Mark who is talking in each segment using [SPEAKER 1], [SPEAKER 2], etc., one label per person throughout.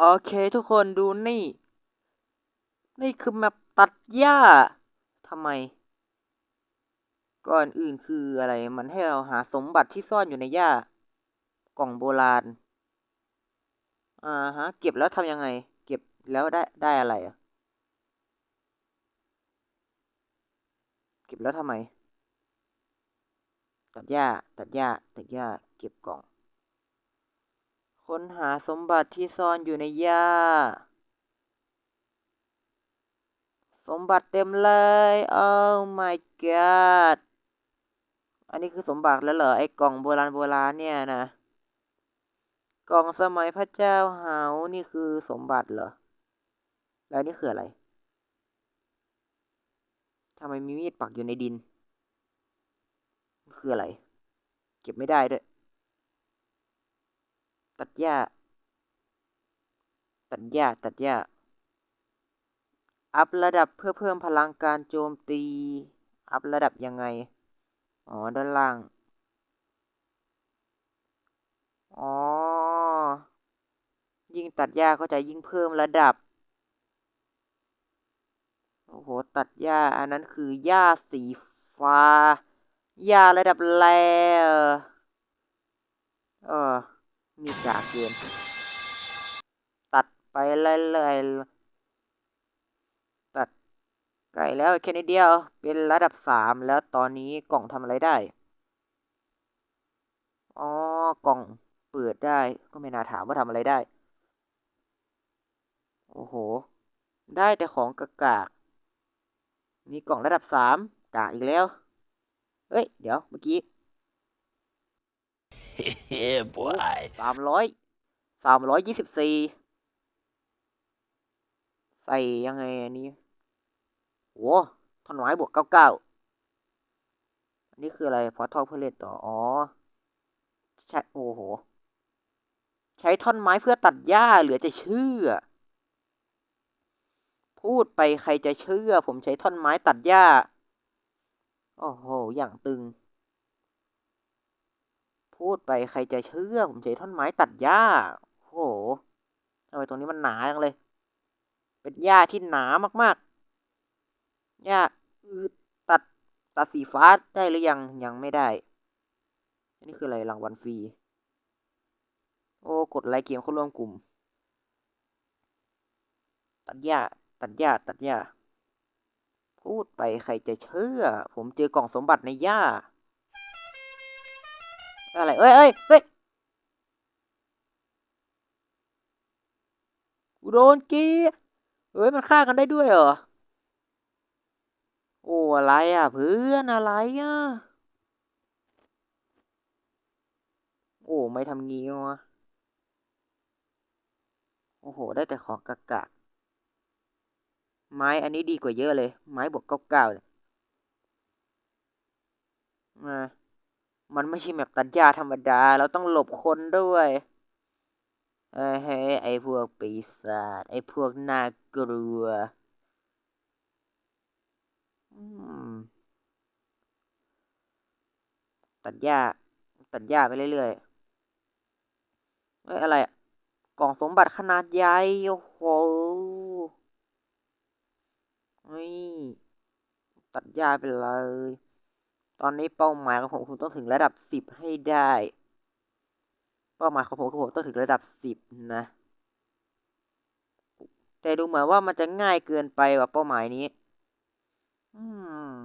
[SPEAKER 1] โอเคทุกคนดูนี่ นี่คือแมปตัดหญ้าทำไม ก่อนอื่นคืออะไร มันให้เราหาสมบัติที่ซ่อนอยู่ในหญ้า กล่องโบราณ อ่าฮะ เก็บแล้วทำยังไง เก็บแล้วได้ได้อะไรอะเก็บแล้วทำไม ตัดหญ้า ตัดหญ้า ตัดหญ้า เก็บกล่อง ค้นหาสมบัติที่ซ่อนอยู่ในหญ้า สมบัติเต็มเลย Oh my god อันนี้คือสมบัติแล้วเหรอ ไอ้กล่องโบราณโบราณเนี่ยนะ กล่องสมัยพระเจ้าเหานี่คือสมบัติเหรอ แล้วนี่คืออะไร ทำไมมีมีดปักอยู่ในดิน คืออะไร เก็บไม่ได้ด้วย ตัดหญ้า ตัดหญ้า ตัดหญ้า อัพระดับเพื่อเพิ่มพลังการโจมตี อัพระดับยังไง อ๋อ ด้านล่าง อ๋อ ยิ่งตัดหญ้าก็จะยิ่งเพิ่มระดับ โอ้โห ตัดหญ้า อันนั้นคือหญ้าสีฟ้า หญ้าระดับแรเออ นี่กากเกินตัดไปเรื่อยๆตัดไก่แล้วแค่นิดเดียว เป็นระดับสามแล้วตอนนี้กล่องทำอะไรได้ อ๋อกล่องเปิดได้ก็ไม่น่าถามว่าทำอะไรได้ โอ้โห ได้แต่ของกากากนี่กล่องระดับสามกากอีกแล้ว เอ้ย เดี๋ยวเมื่อกี้
[SPEAKER 2] yeah, boy.
[SPEAKER 1] สามร้อยสามร้อยยี่สิบสี่ใส่ยังไงอันนี้โอ้ท่อนไม้บวกเก้าเก้าอันนี้คืออะไรพอทอเพื่อเล่นต่ออ๋อใช่โอ้โห ใช้ท่อนไม้เพื่อตัดหญ้าเหลือจะเชื่อ พูดไปใครจะเชื่อ ผมใช้ท่อนไม้ตัดหญ้า โอ้โห อย่างตึง พูดไปใครจะเชื่อ ผมใช้ท่อนไม้ตัดหญ้า โอ้โหทำไมตรงนี้มันหนาจังเลย เป็นหญ้าที่หนามากๆหญ้าตัดตัดสีฟ้าได้หรือยังยังไม่ได้อันนี้คืออะไรรางวัลฟรี โอ้กดไลค์เกมเข้าร่วมกลุ่ม ตัดหญ้าตัดหญ้าตัดหญ้าพูดไปใครจะเชื่อ ผมเจอกล่องสมบัติในหญ้า อะไรเอ้ยเอ้ยเฮ้ยกูโดนกี้เฮ้ยมันฆ่ากันได้ด้วยเหรอ โอ้อะไรอะ เพื่อนอะไรอะ โอ้ไม่ทำงี้วะโอ้โห ได้แต่ของกากๆไม้อันนี้ดีกว่าเยอะเลย ไม้บวกเก้าเก้าเนี่ยมา มันไม่ใช่แบบตัดหญ้าธรรมดา เราต้องหลบคนด้วยเฮ้ยไอพวกปีศาจไอพวกน่ากลัวตัดหญ้า ตัดหญ้าไปเรื่อยๆเอ้ยอะไรอะกล่องสมบัติขนาดใหญ่โอ้โหเฮ้ยตัดหญ้าไปเลย ตอนนี้เป้าหมายของผมคือต้องถึงระดับสิบให้ได้ เป้าหมายของผมคือผมต้องถึงระดับสิบนะ แต่ดูเหมือนว่ามันจะง่ายเกินไปว่ะเป้าหมายนี้ อืม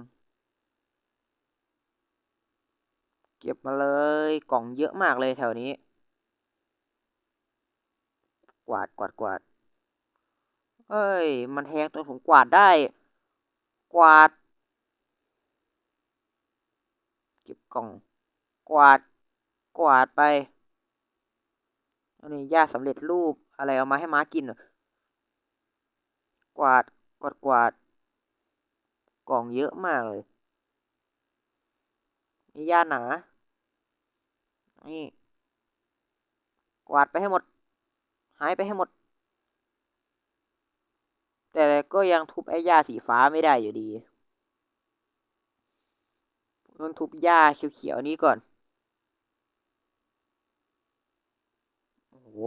[SPEAKER 1] เก็บมาเลยกล่องเยอะมากเลยแถวนี้ กวาดกวาดกวาดเอ้ย มันแทงตัวผมกวาดได้ กวาด เกล่องกวาดกวาดไปอันนี้ยาสำเร็จรูปอะไรเอามาให้ม้ากินเหรอกวาดกวาดกวาดกล่องเยอะมากเลยมียาหนา นี่ กวาดไปให้หมด หายไปให้หมด แต่ก็ยังทุบไอ้หญ้าสีฟ้าไม่ได้อยู่ดี ต้องทุบหญ้าเขียวๆนี้ก่อน โอ้โห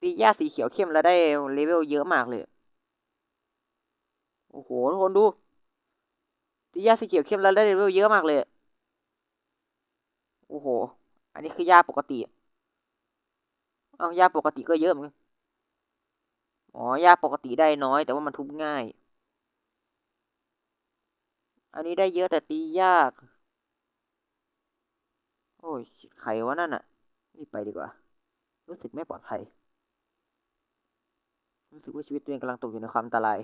[SPEAKER 1] ตีหญ้าสีเขียวเข้มแล้วได้เลเวลเยอะมากเลย โอ้โหทุกคนดู ตีหญ้าสีเขียวเข้มแล้วได้เลเวลเยอะมากเลย โอ้โห อันนี้คือหญ้าปกติ เอาหญ้าปกติก็เยอะเหมือนกันอ๋อหญ้าปกติได้น้อย แต่ว่ามันทุบง่าย อันนี้ได้เยอะแต่ตียาก โอ้ยใครวะนั่นอะรีบไปดีกว่า รู้สึกไม่ปลอดภัย รู้สึกว่าชีวิตตัวเองกำลังตกอยู่ในความอันตราย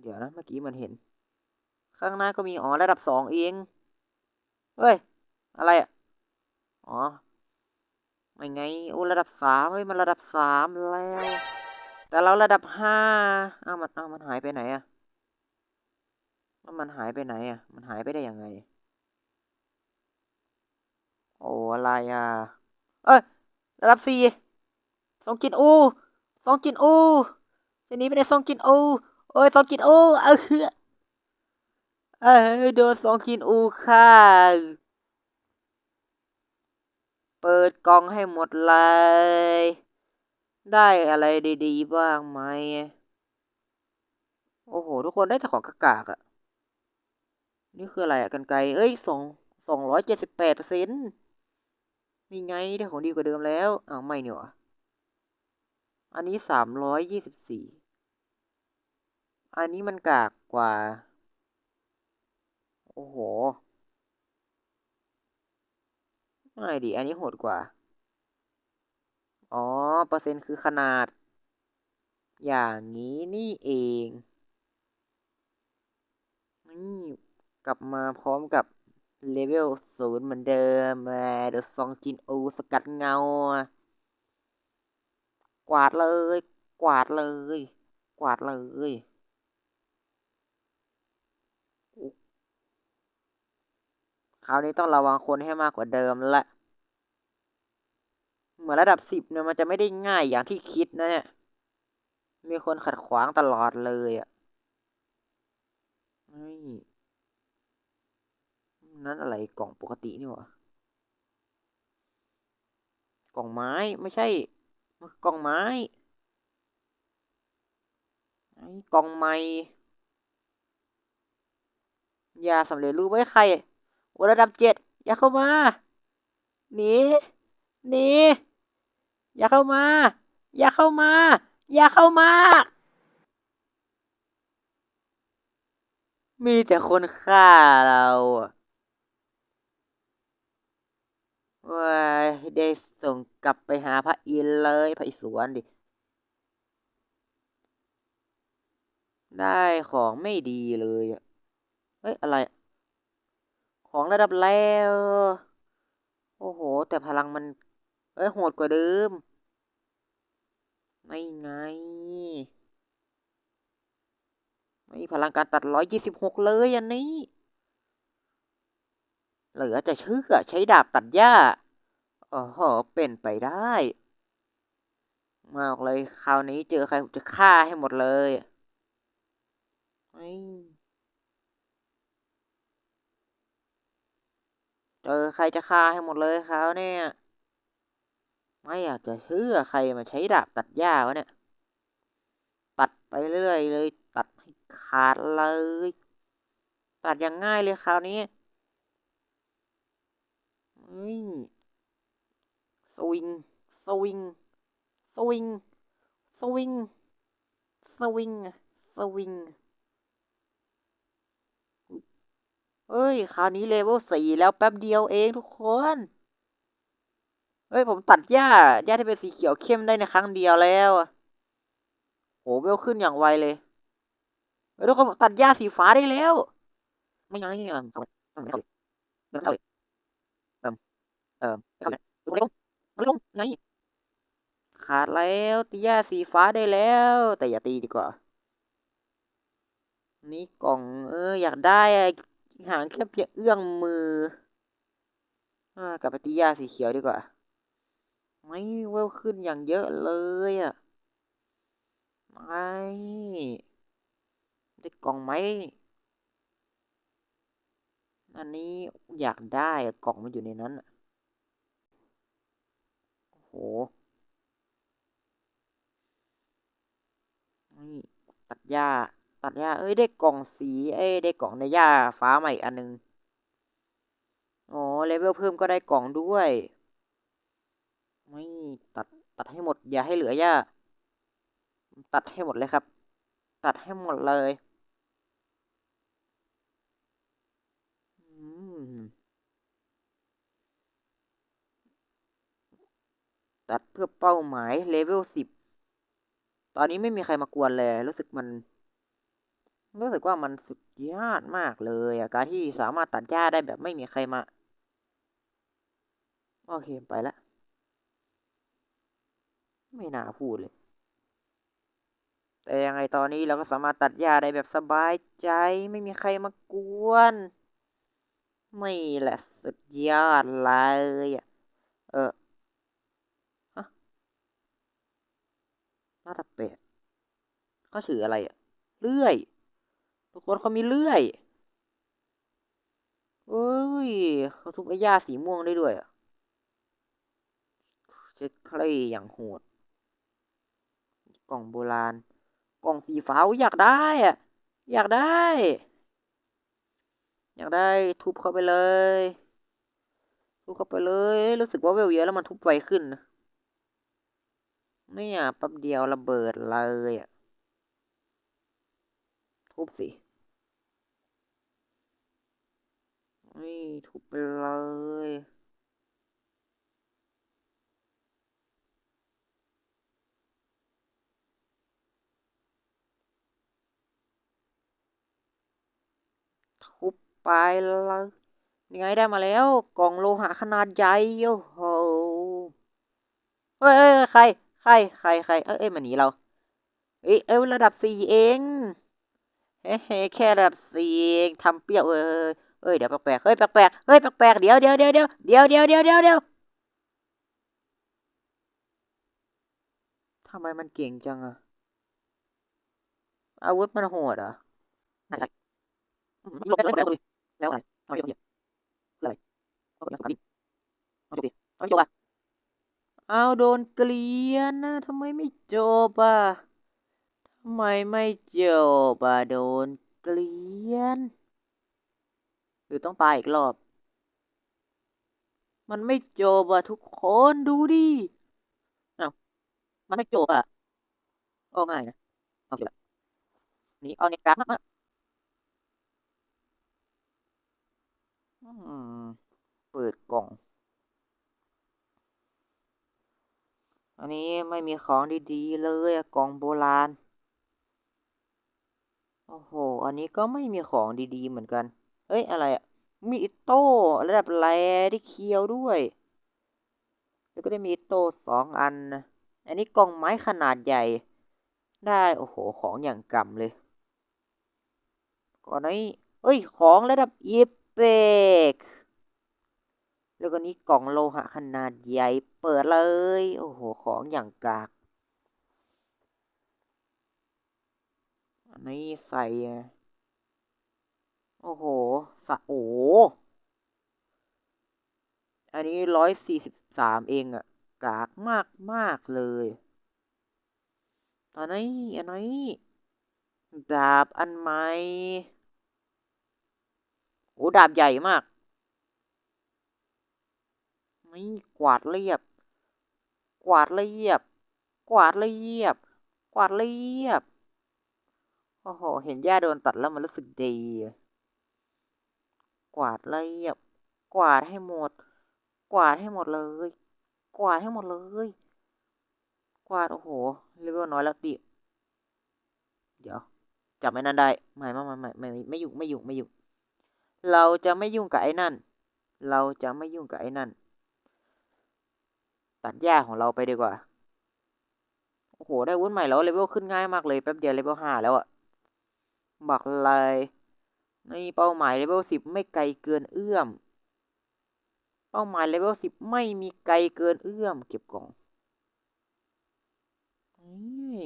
[SPEAKER 1] เดี๋ยวนะ เมื่อกี้มันเห็น ข้างหน้าก็มี อ๋อ ระดับสองเอง เฮ้ย อะไรอะ อ๋อไม่ไง โอ้ ระดับสามเฮ้ย มันระดับสามแล้ว แต่เราระดับห้าอ้าวมันอ้าวมันหายไปไหนอะมันมันหายไปไหนอะมันหายไปได้ยังไง โอ้อะไรอะเอ้ยระดับสี่สองกินอูสองกินอูทีนี้ไม่ได้สองกินอูโอ้ยสองกินอูเออเออโดนสองกินอูฆ่าเปิดกล่องให้หมดเลย ได้อะไรดีๆ บ้างไหม โอ้โห ทุกคนได้แต่ของกากๆอะนี่คืออะไรอะกันไกรเอ้ยสองสองร้อยเจ็ดสิบแปดเปอร์เซ็นต์นี่ไงได้ของดีกว่าเดิมแล้วอ้าวไม่เนี่ยอันนี้สามร้อยยี่สิบสี่อันนี้มันกากกว่า โอ้โหไม่ดิอันนี้โหดกว่า อ๋อ เปอร์เซ็นต์คือขนาด อย่างนี้นี่เอง นี่กลับมาพร้อมกับเลเวลศูนย์เหมือนเดิมเดอะซองจินโอสกัดเงา กวาดเลย กวาดเลย กวาดเลยคราวนี้ต้องระวังคนให้มากกว่าเดิมละ เหมือนระดับสิบเนี่ยมันจะไม่ได้ง่ายอย่างที่คิดนะเนี่ย มีคนขัดขวางตลอดเลยอะนี่นั่นอะไรกล่องปกตินี่หวะกล่องไม้ไม่ใช่มันคือกล่องไม้ไอ้กล่องไม้ยาสำเร็จรูปไว้ใครโอระดับเจ็ดอย่าเข้ามาหนีหนี อย่าเข้ามา อย่าเข้ามา อย่าเข้ามา มีแต่คนฆ่าเราว้ายได้ส่งกลับไปหาพระอินทร์เลยพระอิศวรดิ ได้ของไม่ดีเลยอะเฮ้ย อะไร ของระดับแล้ว โอ้โห แต่พลังมัน อ้ยโหดกว่าเดิม ไม่ไง ไม่พลังการตัดร้อยยี่สิบหกเลยอันนี้ เหลือจะเชื่อใช้ดาบตัดหญ้าโอ้โหเป็นไปได้ มากเลยคราวนี้เจอใครผมจะฆ่าให้หมดเลยเจอใครจะฆ่าให้หมดเลยคราวเนี่ย ไม่อยากจะเชื่อใครมาใช้ดาบตัดหญ้าวะเนี่ย ตัดไปเรื่อยเลย ตัดให้ขาดเลย ตัดอย่างง่ายเลยคราวนี้สวิง สวิง สวิง สวิง สวิง สวิงเฮ้ย คราวนี้เลเวลสี่แล้วแป๊บเดียวเองทุกคน เฮ้ยผมตัดหญ้าหญ้าที่เป็นสีเขียวเข้มได้ในครั้งเดียวแล้วโอ้เวลขึ้นอย่างไวเลยเฮ้ยทุกคนตัดหญ้าสีฟ้าได้แล้ว ไม่ยังไม่ยังต้องต้องต้องต้องต้องเอิ่มเอิ่มลงลงลงไงขาดแล้วตีหญ้าสีฟ้าได้แล้ว แต่อย่าตีดีกว่า นี่กล่อง เออ อยากได้หางแค่เพียงเอื้อมมือ อ่ากลับไปตีหญ้าสีเขียวดีกว่า ไม่เวลขึ้นอย่างเยอะเลยอะ ไม่ได้กล่องไหม อันนี้อยากได้กล่องมันอยู่ในนั้นโอ้โหนี่ตัดหญ้า ตัดหญ้า เอ้ยได้กล่องสี เอ้ยได้กล่องในหญ้าฟ้าใหม่อันนึง อ๋อเลเวลเพิ่มก็ได้กล่องด้วย ไม่ตัดตัดให้หมด อย่าให้เหลือหญ้า ตัดให้หมดเลยครับ ตัดให้หมดเลยตัดเพื่อเป้าหมายเลเวลสิบ ตอนนี้ไม่มีใครมากวนเลย รู้สึกมัน รู้สึกว่ามันสุดยอดมากเลยอะการที่สามารถตัดหญ้าได้แบบไม่มีใครมา โอเค ไปละ ไม่น่าพูดเลย แต่ยังไงตอนนี้เราก็สามารถตัดหญ้าได้แบบสบายใจ ไม่มีใครมากวน ไม่แหละสุดยอดเลยอะเออฮะหน้าตาเป็ดเขาถืออะไรอะเลื่อยทุกคนเขามีเลื่อยเอ้ยเขาทุบไอ้หญ้าสีม่วงได้ด้วยอะเช็ดเคลยอย่างโหด กล่องโบราณ กล่องสีฟ้าอยากได้อะอยากได้ อยากได้ทุบเข้าไปเลย ทุบเข้าไปเลย รู้สึกว่าเวลเยอะแล้วมันทุบไวขึ้นนะเนี่ยแป๊บเดียวระเบิดเลยอะทุบสินี่ทุบไปเลย ทุบไปเลยยังไงได้มาแล้ว กล่องโลหะขนาดใหญ่โอ้โหเฮ้ยเอ้ยใคร ใคร ใครใครเอ้ยมันหนีเราเอ้ยเอ้ยระดับสี่เองเฮ้เฮ้แค่ระดับสี่เองทำเปรี้ยวเอ้ยเอ้ยเดี๋ยวแปลกๆเฮ้ยแปลกๆเฮ้ยแปลกๆเดี๋ยวเดี๋ยวเดี๋ยวเดี๋ยวเดี๋ยวเดี๋ยวเดี๋ยวเดี๋ยวเดี๋ยวทำไมมันเก่งจังอะอาวุธมันโหดเหรอ ไหนไรหลบได้แล้วแล้วอะไรทำไมเยอะคืออะไรเอาไปทำกับดิเอาจบดิเอาไม่จบอะเอาโดนเกลียนนะทำไมไม่จบอะทำไมไม่จบอะโดนเกลียน หรือต้องตายอีกรอบ มันไม่จบอะทุกคนดูดิเอามันไม่จบอะโอ้ง่ายนะโอเคละนี่เอาเน็ตกราฟมากๆอืม เปิดกล่อง อันนี้ไม่มีของดีๆ เลยอะกล่องโบราณ โอ้โห อันนี้ก็ไม่มีของดีๆ เหมือนกัน เอ้ย อะไรอะมีอิโต้ระดับแรที่เคียวด้วย แล้วก็ได้มีอิโต้สองอันนะอันนี้กล่องไม้ขนาดใหญ่ ได้ โอ้โห ของอย่างกำเลย ก่อนนี้เอ้ย ของระดับอี เปกแล้วก็นี้กล่องโลหะขนาดใหญ่เปิดเลย โอ้โห ของอย่างกาก อันนี้ใส่ โอ้โหสะโออันนี้ร้อยสี่สิบสามเองอะกากมากมากเลย ตอนนี้อันนี้ดาบอันใหม่ โอ้ดาบใหญ่มาก นี่กวาดเรียบ กวาดเรียบ กวาดเรียบ กวาดเรียบ โอ้โห เห็นหญ้าโดนตัดแล้วมันรู้สึกดี กวาดเรียบ กวาดให้หมด กวาดให้หมดเลย กวาดให้หมดเลย กวาด โอ้โห เลเวลน้อยแล้วดิเดี๋ยวจับไอ้นั่นได้ ไม่ไม่ไม่ไม่ไม่ไม่ยุ่งไม่ยุ่งไม่ยุ่ง เราจะไม่ยุ่งกับไอ้นั่น เราจะไม่ยุ่งกับไอ้นั่น ตัดหญ้าของเราไปดีกว่า โอ้โห ได้วุ้นใหม่แล้วเลเวลขึ้นง่ายมากเลยแป๊บเดียวเลเวลห้าแล้วอะบอกเลยในเป้าหมายเลเวลสิบไม่ไกลเกินเอื้อม เป้าหมายเลเวลสิบไม่มีไกลเกินเอื้อม เก็บกล่องนี่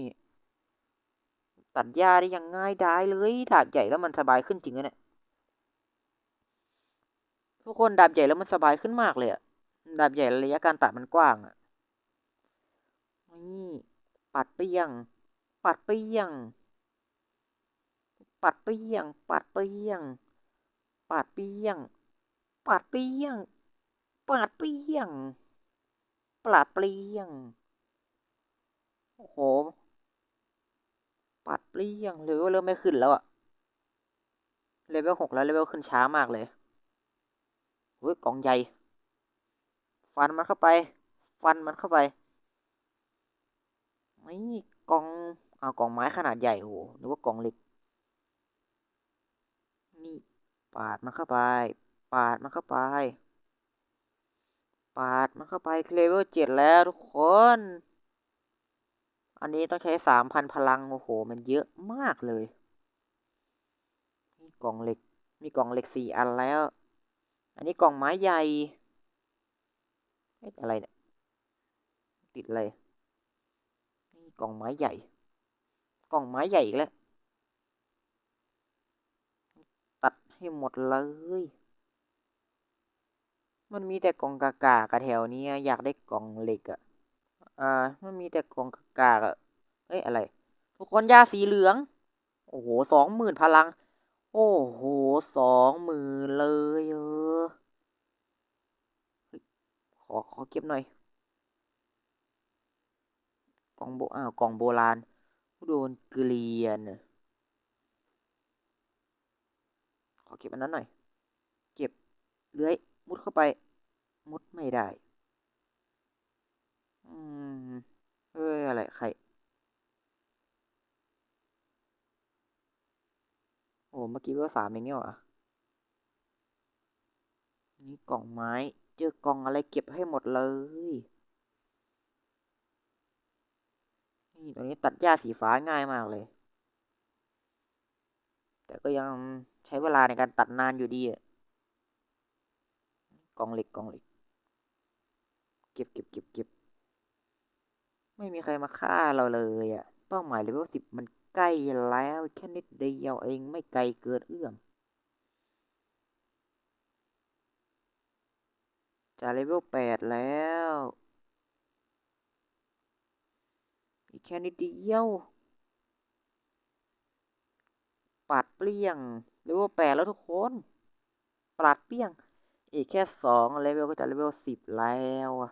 [SPEAKER 1] ตัดหญ้าได้ย่างง่ายดายเลยดาบใหญ่แล้วมันสบายขึ้นจริงนะเนี่ย ทุกคนดาบใหญ่แล้วมันสบายขึ้นมากเลยอะดาบใหญ่ระยะการตัดมันกว้างอะนี่ปัดเปียง ปัดเปียง ปัดเปียง ปัดเปียง ปัดเปียง ปัดเปียง ปัดเปียงปลาเปียง โอ้โห ปัดเปียงเลเวลเริ่มไม่ขึ้นแล้วอะเลเวลหกแล้วเลเวลขึ้นช้ามากเลย เฮ้ยกล่องใหญ่ ฟันมันเข้าไป ฟันมันเข้าไปนี่กล่องเอากล่องไม้ขนาดใหญ่โหนึกว่ากล่องเหล็ก นี่ปาดมันเข้าไป ปาดมันเข้าไป ปาดมันเข้าไปเลเวลเจ็ดแล้วทุกคน อันนี้ต้องใช้สามพันพลัง โอ้โห มันเยอะมากเลยนี่กล่องเหล็ก มีกล่องเหล็กสี่อันแล้ว อันนี้กล่องไม้ใหญ่เอ๊ะอะไรเนี่ยติดอะไรนี่กล่องไม้ใหญ่ กล่องไม้ใหญ่อีกแล้ว ตัดให้หมดเลย มันมีแต่กล่องกากากระแถวนี้อยากได้กล่องเหล็กอะอ่า มันมีแต่กล่องกากากอะเอ้ยอะไร ทุกคนยาสีเหลือง โอ้โหสองหมื่นพลัง โอ้โหสองหมื่นเลยเออขอ ขอ เก็บหน่อย กล่องโบอ้าวกล่องโบราณ โดนเกลียน ขอเก็บอันนั้นหน่อย เก็บเลื้อย มุดเข้าไป มุดไม่ได้ อืม เอ้ย อะไร ใคร โอ้เมื่อกี้เบอร์สามเองเนี่ยหรอนี่กล่องไม้ เจอกล่องอะไรเก็บให้หมดเลย นี่ตรงนี้ตัดหญ้าสีฟ้าง่ายมากเลย แต่ก็ยังใช้เวลาในการตัดนานอยู่ดีอะกล่องเหล็กกล่องเหล็ก เก็บเก็บเก็บเก็บไม่มีใครมาฆ่าเราเลยอะเป้าหมายเลเวลสิบมัน ใกล้แล้วแค่นิดเดียวเองไม่ไกลเกินเอื้อมจะเลเวลแปดแล้ว อีกแค่นิดเดียวปาดเปลี่ยงเลเวลแปดแล้วทุกคนปาดเปลี่ยง อีกแค่สองเลเวลก็จะเลเวลสิบแล้วอะ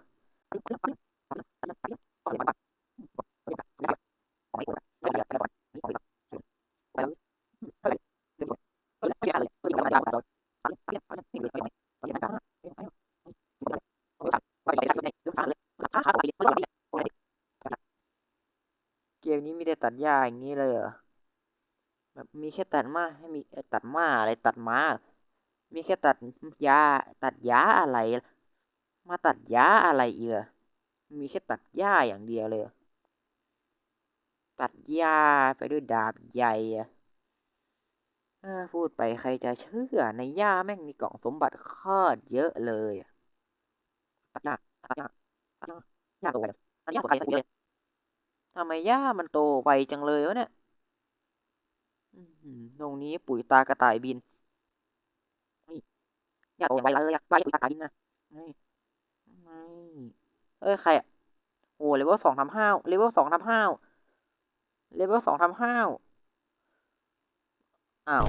[SPEAKER 1] เกมนี้มีแตัดหญ้าอย่างนี้เลยเหรอแบบมีแค่ตัดมาให้มีตัดมาอะไรตัดมามีแค่ตัดหญ้าตัดหญ้าอะไร มาตัดหญ้าอะไรเอีกอมีแค่ตัดหญ้าอย่างเดียวเลย ตัดหญ้าไปด้วยดาบใหญ่อะเออพูดไปใครจะเชื่อในหญ้าแม่งมีกล่องสมบัติคตรเยอะเลยตัดหญ้าตัดหญ้าตัดหญ้าหญ้าโตไปอันนี้หญ้าใครตัดเลย ทำไมหญ้ามันโตไปจังเลยวะเนี่ยตรงนี้ปุ๋ยตากระต่ายบินนี่อยากโอ้ยไวเลยอะไวปุ๋ยตากระต่ายบินนะไม่ไม่เอ้ยใครอะโอ้เลเวลสองทำห้าวเลเวลสองทำห้าวเลเวลสองทำห้าวอ้าว